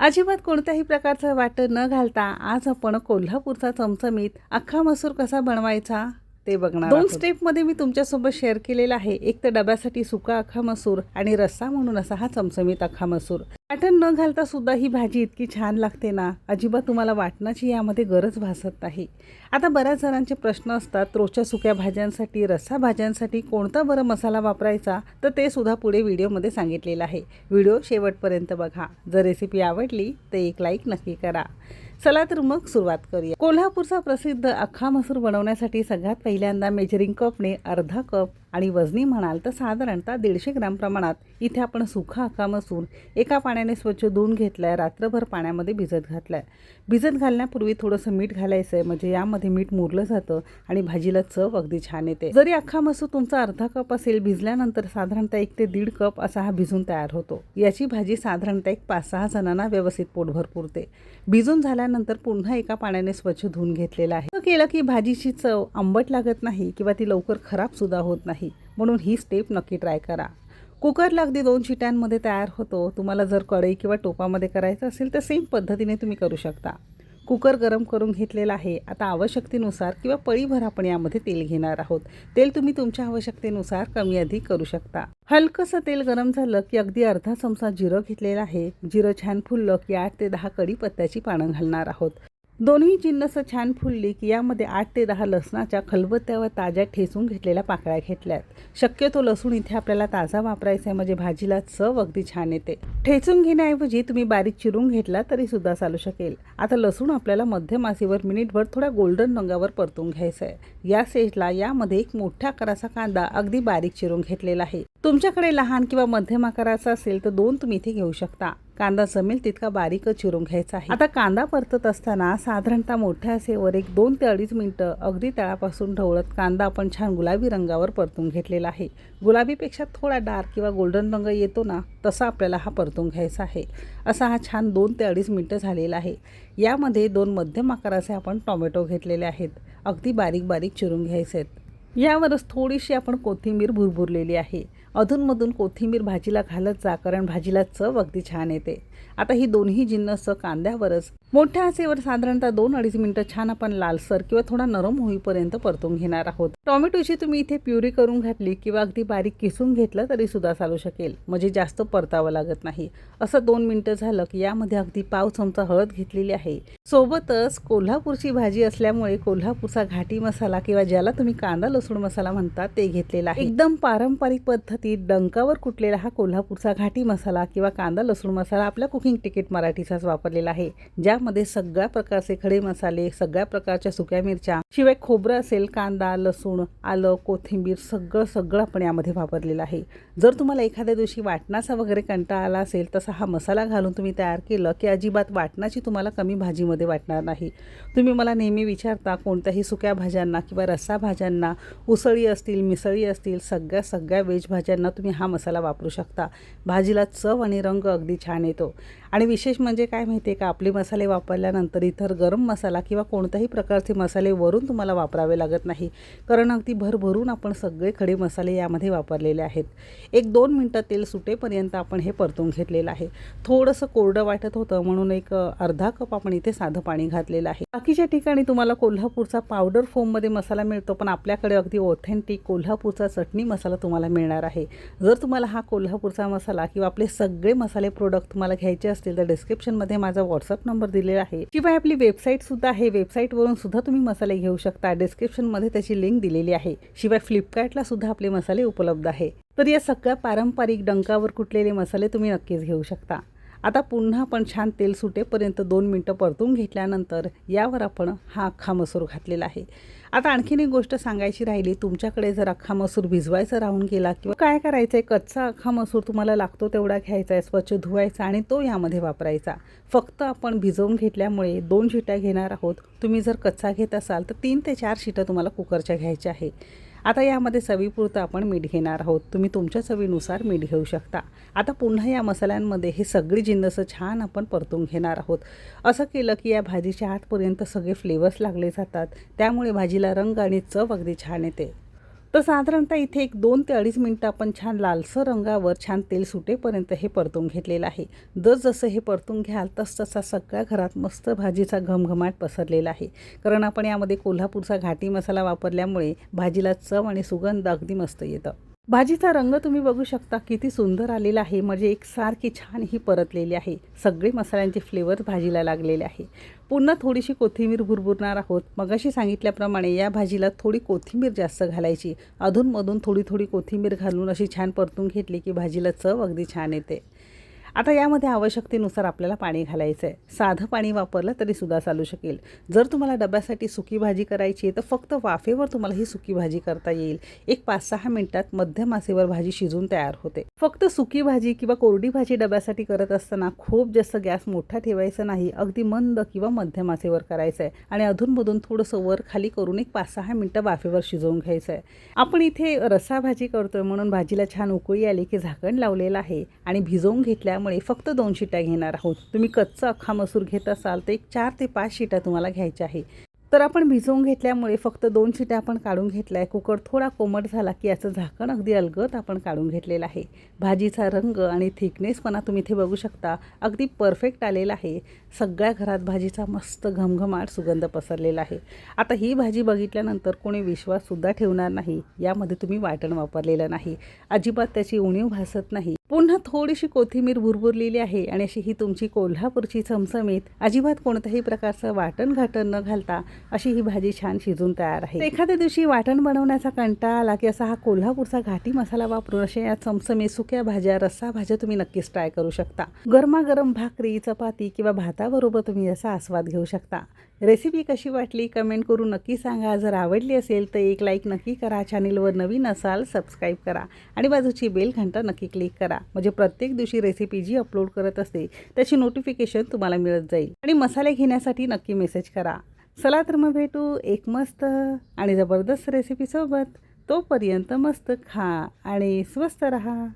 अजिबात कोणत्याही प्रकारचं वाटण न घालता आज आपण कोल्हापूरचा चमचमीत अख्खा मसूर कसा बनवायचा ते बघणार दोन स्टेपमध्ये मी तुमच्यासोबत शेअर केलेला आहे. एक तर डब्यासाठी सुका अख्खा मसूर आणि रस्सा म्हणून असा हा चमचमीत अख्खा मसूर. वाटण न घालता सुद्धा ही भाजी इतकी छान लागते ना? अजिबात तुम्हाला वाटणाची यामध्ये गरज भासत नाही. आता बऱ्याच जणांचे प्रश्न असतात रोजच्या सुक्या भाज्यांसाठी रस्सा भाज्यांसाठी कोणता बरं मसाला वापरायचा? तर ते सुद्धा पुढे व्हिडिओमध्ये सांगितलेलं आहे. व्हिडिओ शेवटपर्यंत बघा. जर रेसिपी आवडली तर एक लाईक नक्की करा. चला तर मग सुरुवात करूया. कोल्हापूरचा प्रसिद्ध अख्खा मसूर बनवण्यासाठी सगळ्यात पहिल्यांदा मेजरिंग कपने अर्धा कप आणि वजनी म्हणाल तर साधारणतः दीडशे ग्राम प्रमाणात इथे आपण सुखा अख्खा मसूर एका पाण्याने स्वच्छ धुवून घेतलाय रात्रभर पाण्यामध्ये भिजत घातलाय. भिजत घालण्यापूर्वी थोडंसं मीठ घालायचं आहे म्हणजे यामध्ये मीठ मुरलं जातं आणि भाजीला चव अगदी छान येते. जरी अख्खा मसूर तुमचा अर्धा कप असेल भिजल्यानंतर साधारणतः एक ते दीड कप असा हा भिजून तयार होतो. याची भाजी साधारणतः एक पाच सहा जणांना व्यवस्थित पोटभर पुरते. भिजून झाल्यानंतर पुन्हा एका पाण्याने स्वच्छ धुवून घेतलेलं आहे. केलं की भाजीची चव आंबट लागत नाही किंवा ती लवकर खराबसुद्धा होत नाही. म्हणून ही स्टेप नक्की ट्राय करा. कुकरला अगदी दोन शिट्यांमध्ये तयार होतो. तुम्हाला जर कढई किंवा टोपामध्ये करायचं असेल तर सेम पद्धतीने तुम्ही करू शकता. कुकर गरम करून घेतलेला आहे. आता आवश्यकतेनुसार किंवा पळीभर आपण यामध्ये तेल घेणार आहोत. तेल तुम्ही तुमच्या आवश्यकतेनुसार कमी अधिक करू शकता. हलकंसं तेल गरम झालं की अगदी अर्धा चमचा जिरं घेतलेलं आहे. जिरं छान फुललं की आठ ते दहा कढीपत्त्याची पानं घालणार आहोत. दोन्ही जिन्नस छान फुलली की यामध्ये आठ ते दहा लसणाच्या खलबत्त्या व ताज्या ठेचून घेतलेल्या पाकळ्या घेतल्यात. शक्यतो लसूण इथे आपल्याला ताजा वापरायचा आहे म्हणजे भाजीला चव अगदी छान येते. ठेचून घेण्याऐवजी तुम्ही बारीक चिरून घेतला तरी सुद्धा चालू शकेल. आता लसूण आपल्याला मध्यम मिनिटभर थोड्या गोल्डन रंगावर परतून घ्यायचं आहे या स्टेजला यामध्ये एक मोठ्या आकाराचा कांदा अगदी बारीक चिरून घेतलेला आहे. तुमच्याकडे लहान किंवा मध्यम आकाराचा असेल तर दोन तुम्ही इथे घेऊ शकता. कांदा जमेल तितका बारीक चिरून घ्यायचा आहे. आता कांदा परतत असताना साधारणतः मोठ्या असेवर एक दोन ते अडीच मिनिटं अगदी तळापासून ढवळत कांदा आपण छान गुलाबी रंगावर परतून घेतलेला आहे. गुलाबीपेक्षा थोडा डार्क किंवा गोल्डन रंग येतो ना तसा आपल्याला हा परतून घ्यायचा आहे. असा हा छान दोन ते अडीच मिनटं झालेला आहे. यामध्ये दोन मध्यम आकाराचे आपण टोमॅटो घेतलेले आहेत. अगदी बारीक बारीक चिरून घ्यायचे आहेत. यावरच थोडीशी आपण कोथिंबीर भुरभुरलेली आहे. अधूनमधून कोथिंबीर भाजीला घालत जा कारण भाजीला चव अगदी छान येते. आता ही दोन्ही जिन्नस कांद्यावरच. मोठ्या आसेवर साधारणतः दोन अडीच मिनिटं छान आपण लालसर किंवा थोडा नरम होईपर्यंत परतून घेणार आहोत. टोमॅटोची तुम्ही इथे प्युरी करून घातली किंवा अगदी बारीक किसून घेतलं तरी सुद्धा चालू शकेल. म्हणजे जास्त परतावं लागत नाही. असं दोन मिनिटं झालं की यामध्ये अगदी पाव चमचा हळद घेतलेली आहे. सोबतच कोल्हापूरची भाजी असल्यामुळे कोल्हापूरचा घाटी मसाला किंवा ज्याला तुम्ही कांदा लसूण मसाला म्हणता ते घेतलेला आहे. एकदम पारंपरिक पद्धतीत डंकावर कुटलेला हा कोल्हापूरचा घाटी मसाला किंवा कांदा लसूण मसाला आपल्या कुकिंग तिकीट मराठीचाच वापरलेला आहे. ज्यामध्ये सगळ्या प्रकारचे खडे मसाले सगळ्या प्रकारच्या सुक्या मिरच्या शिवाय खोबरं असेल कांदा लसूण आलं कोथिंबीर सगळं सगळं आपण यामध्ये वापरलेलं आहे. जर तुम्हाला एखाद्या दिवशी वाटणाचा वगैरे कंटाळा आला असेल तसा हा मसाला घालून तुम्ही तयार केलं की अजिबात वाटणाची तुम्हाला कमी भाजीमध्ये वाटणार नाही. तुम्ही मला नेहमी विचारता कोणत्याही सुक्या भाज्यांना किंवा रस्सा भाज्यांना उसळी असतील मिसळी असतील सगळ्या सगळ्या वेज त्यांना तुम्ही हा मसाला वापरू शकता. भाजीला चव आणि रंग अगदी छान येतो. आणि विशेष म्हणजे काय माहिती आहे का? आपले मसाले वापरल्यानंतर इतर गरम मसाला किंवा कोणत्याही प्रकारचे मसाले वरून तुम्हाला वापरावे लागत नाही. कारण अगदी भरभरून आपण सगळे खडे मसाले यामध्ये वापरलेले आहेत. एक दोन मिनटं तेल सुटेपर्यंत आपण हे परतून घेतलेलं आहे. थोडंसं कोरडं वाटत होतं म्हणून एक अर्धा कप आपण इथे साधं पाणी घातलेलं आहे. बाकीच्या ठिकाणी तुम्हाला कोल्हापूरचा पावडर फोममध्ये मसाला मिळतो पण आपल्याकडे अगदी ऑथेंटिक कोल्हापूरचा चटणी मसाला तुम्हाला मिळणार आहे. जर तुम्हाला हा कोल्हापूरचा मसाला किंवा आपले सगळे मसाले प्रोडक्ट तुम्हाला घ्यायचे असतील तर डिस्क्रिप्शनमध्ये माझा व्हॉट्सअप नंबर दिलेला आहे. शिवाय आपली वेबसाईट सुद्धा आहे. वेबसाईटवरून सुद्धा तुम्ही मसाले घेऊ शकता. डिस्क्रिप्शनमध्ये त्याची लिंक दिलेली आहे. शिवाय फ्लिपकार्टला सुद्धा आपले मसाले उपलब्ध आहे. तर या सगळ्या पारंपरिक डंकावर कुटलेले मसाले तुम्ही नक्कीच घेऊ शकता. आता पुन्हा आपण छान तेल सुटेपर्यंत दोन मिनटं परतून घेतल्यानंतर यावर आपण हा अख्खा मसूर घातलेला आहे. आता आणखीन एक गोष्ट सांगायची राहिली तुमच्याकडे जर अख्खा मसूर भिजवायचा राहून गेला किंवा काय करायचं आहे कच्चा अख्खा मसूर तुम्हाला लागतो तेवढा घ्यायचा आहे स्वच्छ धुवायचा आणि तो यामध्ये वापरायचा. फक्त आपण भिजवून घेतल्यामुळे दोन शिट्या घेणार आहोत. तुम्ही जर कच्चा घेत असाल तर तीन ते चार शिटं तुम्हाला कुकरच्या घ्यायच्या आहे. आता यामध्ये चवीपुरतं आपण मीठ घेणार आहोत. तुम्ही तुमच्या चवीनुसार मीठ घेऊ शकता. आता पुन्हा या मसाल्यांमध्ये हे सगळी जिन्नसं छान आपण परतून घेणार आहोत. असं केलं की या भाजीच्या आतपर्यंत सगळे फ्लेवर्स लागले जातात. त्यामुळे भाजीला रंग आणि चव अगदी छान येते. तर साधारणतः इथे एक दोन ते अडीच मिनटं आपण छान लालसर रंगावर छान तेल सुटेपर्यंत हे परतून घेतलेलं आहे. जर जसं हे परतून घ्याल तस तसा सगळ्या घरात मस्त भाजीचा घमघमाट पसरलेला आहे. कारण आपण यामध्ये कोल्हापूरचा घाटी मसाला वापरल्यामुळे भाजीला चव आणि सुगंध अगदी मस्त येतं. भाजीचा रंग तुम्ही बघू शकता किती सुंदर आलेला आहे. म्हणजे एकसारखी छान ही परतलेली आहे. सगळे मसाल्यांचे फ्लेवर भाजीला लागलेले आहे. पुन्हा थोडीशी कोथिंबीर भुरभुरणार आहोत. मगाशी सांगितल्याप्रमाणे या भाजीला थोडी कोथिंबीर जास्त घालायची. अधूनमधून थोडी थोडी कोथिंबीर घालून अशी छान परतून घेतली की भाजीला चव अगदी छान येते. आता यामध्ये आवश्यकतेनुसार आपल्याला पाणी घालायचं आहे साधं पाणी वापरलं तरी सुद्धा चालू शकेल. जर तुम्हाला डब्यासाठी सुकी भाजी करायची आहे तर फक्त वाफेवर तुम्हाला ही सुकी भाजी करता येईल. एक पाच सहा मिनिटात मध्यम आसेवर भाजी शिजून तयार होते. फक्त सुकी भाजी किंवा कोरडी भाजी डब्यासाठी करत असताना खूप जास्त गॅस मोठा ठेवायचा नाही. अगदी मंद किंवा मध्यम आसेवर करायचं आहे आणि अधूनमधून थोडंसं वर खाली करून एक पाच सहा मिनटं वाफेवर शिजवून घ्यायचं आहे आपण इथे रसा भाजी करतोय म्हणून भाजीला छान उकळी आली की झाकण लावलेलं आहे आणि भिजवून घेतल्यामुळे फक्त दोन शिट्या घेणार आहोत. तुम्ही कच्चा अख्खा मसूर घेत असाल तर एक चार ते पाच शिट्या तुम्हाला घ्यायच्या आहे. तर आपण भिजवून घेतल्यामुळे फक्त दोन शिट्या आपण काढून घेतल्या आहे. कुकर थोडा कोमट झाला की याचं झाकण अगदी अलगत आपण काढून घेतलेलं आहे. भाजीचा रंग आणि थिकनेसपणा तुम्ही इथे बघू शकता. अगदी परफेक्ट आलेला आहे. सगळ्या घरात भाजीचा मस्त घमघमाट सुगंध पसरलेला आहे. आता ही भाजी बघितल्यानंतर कोणी विश्वाससुद्धा ठेवणार नाही. यामध्ये तुम्ही वाटण वापरलेलं नाही. अजिबात त्याची उणीव भासत नाही. पुन्हा थोडीशी कोथिंबीर भुरभुरलेली आहे आणि अशी ही तुमची कोल्हापूरची चमचमीत अजिबात कोणत्याही प्रकारचं वाटण घाटण न घालता अशी ही भाजी छान शिजून तयार आहे. एखाद्या दिवशी वाटण बनवण्याचा कंटाळा आला की असा हा कोल्हापूरचा घाटी मसाला वापरून अशा या चमचमीत सुक्या भाज्या रस्सा भाज्या तुम्ही नक्कीच ट्राय करू शकता. गरमागरम भाकरी चपाती किंवा भाताबरोबर तुम्ही याचा आस्वाद घेऊ शकता. रेसिपी कशी वाटली कमेंट करून नक्की सांगा. जर आवडली असेल तर एक लाईक नक्की करा. चॅनेलवर नवीन असाल सबस्क्राईब करा. आणि बाजूची बेल घंटा नक्की क्लिक करा. म्हणजे प्रत्येक दिवशी रेसिपी जी अपलोड करत असते त्याची नोटिफिकेशन तुम्हाला मिळत जाईल. आणि मसाले घेण्यासाठी नक्की मेसेज करा. चला तर मग भेटू एक मस्त आणि जबरदस्त रेसिपीसोबत तोपर्यंत मस्त खा आणि स्वस्त रहा.